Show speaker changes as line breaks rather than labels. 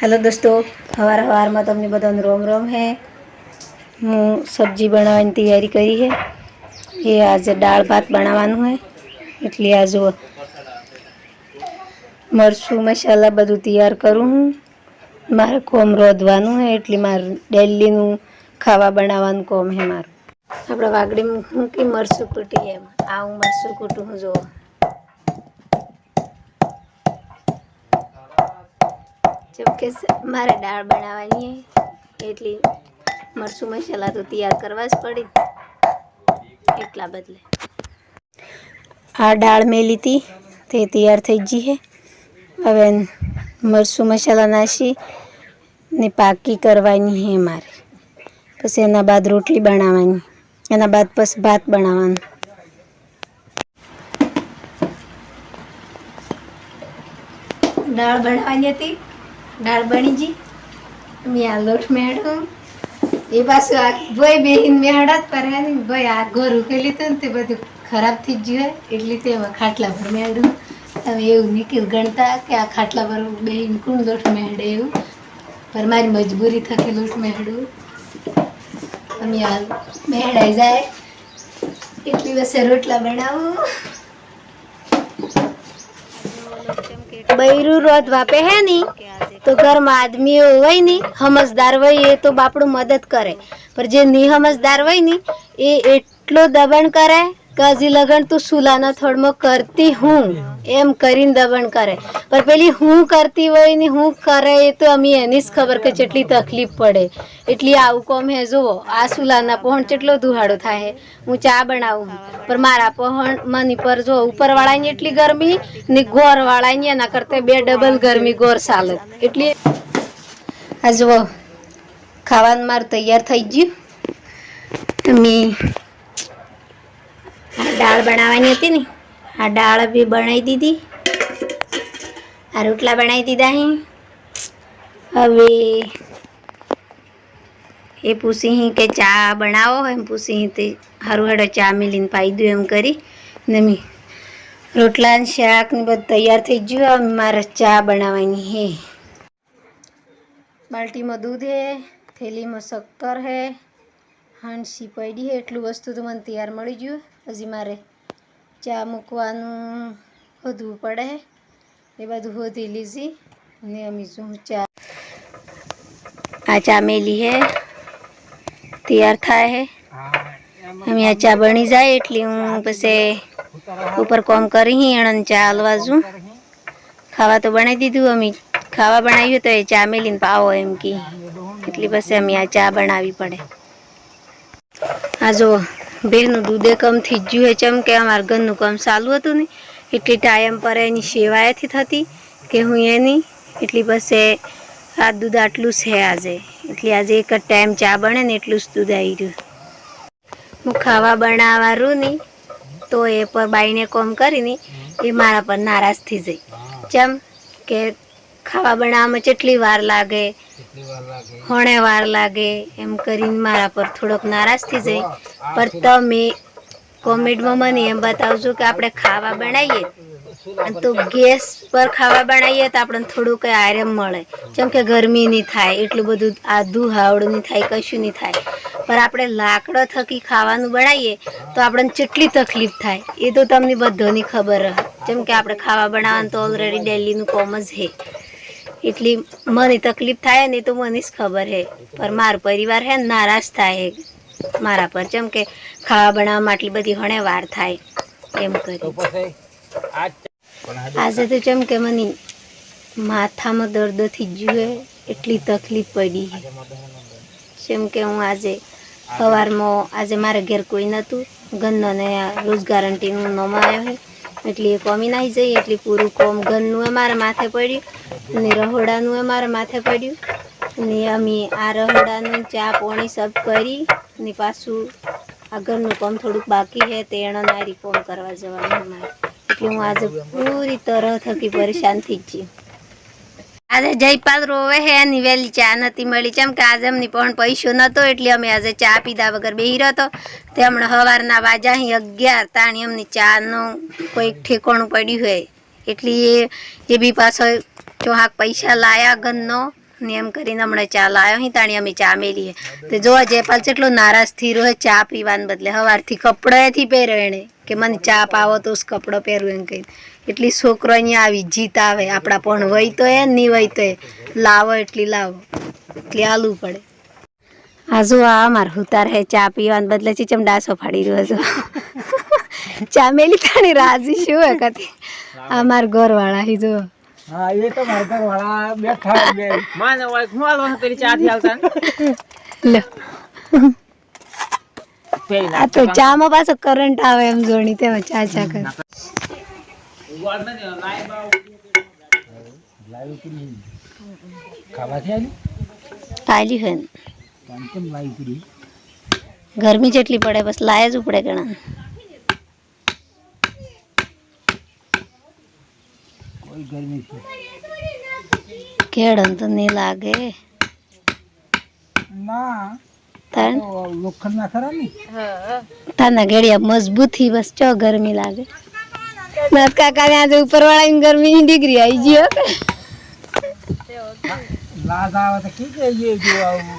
Hello દોસ્તો, હવાર હવારમાં તમને બધાને રોમ રોમ હે. હું સબ્જી બનાવવાની તૈયારી કરી છે એ આજે દાળ ભાત બનાવવાનું હે. એટલે આ જુઓ, મરચું મસાલા બધું તૈયાર કરું હું. મારે કોમ રોધવાનું હે, એટલે મારે ડેલીનું ખાવા બનાવવાનું કોમ હે મારું. આપણે વાગડીમાં હું કે મરચું કૂટી એમ? આ હું મરચું કૂટું હું જુઓ. જેમ કે મારે દાળ બનાવવાની એટલી મરચું મસાલા તો તૈયાર કરવા જ પડી. એટલા બદલે. આ દાળ મેં લીધી તે તૈયાર થઈ ગઈ છે હવે મરચું મસાલા નાસી ને પાકી કરવાની છે મારે. પછી એના બાદ રોટલી બનાવવાની એના બાદ પછી ભાત બનાવવાનું. દાળ બનાવવાની હતી. દાળ બની ગઈ મેં આ લોટ મેળ્યો એ પાછું આ ભાઈ બેહીન મેડા જ પડ્યા ને ભાઈ આ ઘર ઉકેલી તો તે બધું ખરાબ થઈ જ ગયું એટલે તેમાં ખાટલા પર મેળ્યું તમે એવું નીકળ ગણતા કે આ ખાટલા પર બેહીન કોણ લોટ મેળે એવું? પણ મારી મજબૂરી થકી લોટ મેળવું. અમે આ મેળાઈ જાય એટલી વસે રોટલા બનાવું. બૈરું રોજ વાપે હે ની? તો ઘરમાં આદમીઓ હોયની સમજદાર હોય એ તો બાપડું મદદ કરે. પણ જે ની સમજદાર હોયની, એ એટલો દબાણ કરે હજી લગન તું સુલાના થોડમાં કરતી હું. એમ કરીને દબણ કરે. પણ પેલી હું કરતી હોય ને હું કરે એ તો અમે એની જ ખબર કે જેટલી તકલીફ પડે. એટલી આવું કોમ હે, જુઓ, આ સુલાના પહોણ કેટલો દુહાડો થાય હું. ચા બનાવું પણ મારા પહોણ મની પર જો ઉપરવાળાની એટલી ગરમી ને ગોરવાળાની એના કરતા બે ડબલ ગરમી ગોર ચાલે એટલી આ જુઓ, ખાવાનું મારું તૈયાર થઈ ગયું. મેં દાળ બનાવવાની હતી ને. આ દાળ બી બનાવી દીધી. આ રોટલા બનાવી દીધા અહીં હવે એ પૂછી હી કે ચા બનાવો એમ પૂછી હી તે હારું હેડો ચા મેલીને પાઈ દઉં એમ કરી. ને રોટલા શાક ને બધું તૈયાર થઈ ગયું. મારે ચા બનાવવાની હે. બાલ્ટીમાં દૂધ હે, થેલીમાં શક્કર હે. હાંડસી પડી એટલું વસ્તુ તો મને તૈયાર મળી ગયું. હજી મારે ચા મૂકવાનું હોધવું પડે એ બધું હોધી લીધી ને અમે શું ચા આ ચા મેલી હે. તૈયાર થાય હે. અમે આ ચા બની જાય એટલે હું પછી ઉપર કોમ કરી એણે ચા હલવા છું ખાવા તો બનાવી દીધું, અમે ખાવા બનાવ્યું તો એ ચા મેલીને પાવો એમ કે. એટલે પછી અમે આ ચા બનાવવી પડે. આ જો બેનું દૂધે કમ થઈ ગયું હે ચમ કે અમારા ઘરનું કામ ચાલુ હતું ને, એટલી ટાઈમ પર એની સેવાએથી થતી કે હું એની એટલી પાસે આ દૂધ આટલું છે આજે. એટલે આજે એક જ ટાઈમ ચા બને ને એટલું જ દૂધ આવી રહ્યું. હું ખાવા બનાવવાનું નહીં તો એ પર બાઈને કોમ કરીને એ મારા પર નારાજ થઈ જાય. ચમ કે ખાવા બનાવવામાં કેટલી વાર લાગે હોણે વાર લાગે એમ કરીને મારા પર થોડોક નારાજ થઈ જાય. પણ તમે કોમેન્ટમાં મને એમ બતાવજો કે આપણે ખાવા બનાવીએ. તો ગેસ પર ખાવા બનાવીએ તો આપણને થોડું કંઈ મળે. જેમ કે ગરમી નહીં થાય એટલું બધું આદુ હાવડું નહીં થાય કશું નહીં થાય. પણ આપણે લાકડો થકી ખાવાનું બનાવીએ તો આપણને કેટલી તકલીફ થાય. એ તો તમને બધાની ખબર રહે. જેમ કે આપણે ખાવા બનાવવાનું તો ઓલરેડી ડેલીનું કોમ જ છે. એટલી મને તકલીફ થાય ને તો મને જ ખબર હે. પર મારો પરિવાર હે ને નારાજ થાય હે. મારા પર જેમ કે ખાવા બનાવવામાં આટલી બધી હણે વાર થાય. એમ કરી. આજે તો જેમ કે મને માથામાં દર્દ થઈ જુએ એટલી તકલીફ પડી જેમ કે હું આજે સવારમાં આજે મારા ઘેર કોઈ નહોતું ગન્નો ને આ રોજ ગારંટીનું નોમ આવ્યો હે. એટલે એ કોમી નાહી જઈ એટલે પૂરું કોમ ઘરનું એ માથે પડ્યું અને રહોડાનું એ મારા માથે પડ્યું. અને અમે આ રહોડાનું ચા પોણી સબ કરી અને પાછું આ ઘરનું કોમ થોડુંક બાકી છે, તે એણે નારી કોમ કરવા જવાનું અમારે એટલે હું આજે પૂરી તરહ થકી પરેશાન થઈ ગઈ આજે જયપાલ રોવે હે એની વહેલી ચા નથી મળી. કેમ કે આજે એમની પણ પૈસો નહોતો, એટલે અમે આજે ચા પીધા વગર બેહી રહ્યો તે હમણાં સવારના વાજા અહીં અગિયાર, તાણી એમની ચાનું કોઈક ઠેકોણું પડ્યું હોય. એટલે એ એ બી પાછો ચોહાક પૈસા લાયા ઘનનો ને એમ કરીને હમણાં ચા લાયો. અહીં તાણી અમે ચા મેલી તે જોવા જયપાલ કેટલો નારાજ થઈ રહ્યો ચા પીવાને બદલે. સવારથી કપડાંથી પહેર્યો એણે. કે મને ચા પાવો તો કપડો પહેરવું એમ કહી એટલી છોકરો અહીંયા આવી જીત આવે. આપણા પણ વહી તો એ નહીં વહી તો એ લાવો એટલી લાવો. એટલી હાલવું પડે. આ જો આ મારે હુતાર હે ચા પીવાને બદલે ચીચમ ડાસો ફાડી રહ્યો છો. ચા મેલી તાણી રાજી શું હે કતી આ માર ઘરવાળા હી જો
હા એ તો મારા ઘરવાળા બેઠા બે. માને હોય હું હાલવાનું પેલી ચા થી હાલતા?
લો. આ તો ચામાં પાછો કરંટ આવે એમ જોણી તે ચા ચા કર. ગરમી જેટલી પડે બસ લાય જ ઉપડે ઘણા.
કોઈ ગરમી છે
કેળન તો નહીં લાગે.
ના. લોખંડ ના ખરા ને?
તાના ઘડિયા મજબૂતી બસ ચો ગરમી લાગે. નાથ કાકા ને આજે ઉપર વાળા ગરમી ની ડિગ્રી આવી ગયો
લાજ આવે તો કી કહીએ જો આવું.